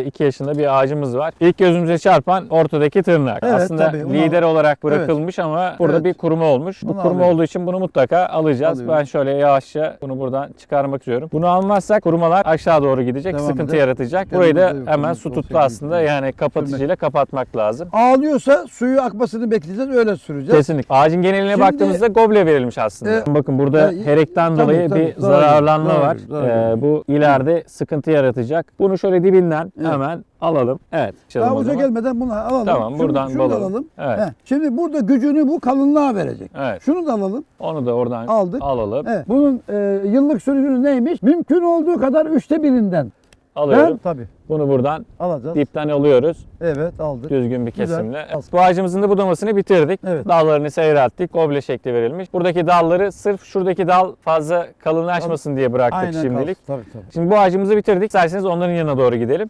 2 yaşında bir ağacımız var. İlk gözümüze çarpan ortadaki tırnak. Evet, Aslında tabii, lider olarak bırakılmış ama burada Evet. bir kuruma olmuş. Bu Bunu kuruma alıyorum. olduğu için bunu mutlaka alacağız. Alıyorum. Ben şöyle yavaşça bunu buradan çıkarmak istiyorum. Bunu almazsak kurumalar aşağı doğru gidecek, Devam sıkıntı eder. yaratacak. Kendimize Burayı da yok, hemen su tuttu aslında. Yani kapatıcıyla kapatmak lazım. Ağlıyorsa suyu akmasını bekleyeceğiz öyle süreceğiz. Kesinlikle. Ağacın geneline Şimdi- baktığımızda goble verilmiş aslında. E, Bakın burada e, herekten tabii, dolayı tabii, bir zarar- zararlanma zarar- var. zarar- E, bu ileride sıkıntı yaratacak. Bunu şöyle dibinden Evet. hemen alalım. Evet. Daha uca gelmeden bunu alalım. Tamam, Şunu- buradan şunu da alalım. Evet. Heh, Şimdi burada gücünü bu kalınlığa verecek. Evet. Şunu da alalım. Onu da oradan Aldık. alalım. Evet. Bunun e, yıllık sürücünü neymiş? Mümkün olduğu kadar üçte birinden. Alıyorum. Ben, tabii. Bunu buradan Alacağız. dipten alıyoruz. Evet aldık. Düzgün bir Güzel. kesimle. Al. Bu ağacımızın da budamasını bitirdik. Evet. Dallarını seyrelttik. Goble şekli verilmiş. Buradaki dalları sırf şuradaki dal fazla kalınlaşmasın diye bıraktık Aynen şimdilik. kalsın. Tabii tabii. Şimdi bu ağacımızı bitirdik. İsterseniz onların yanına doğru gidelim.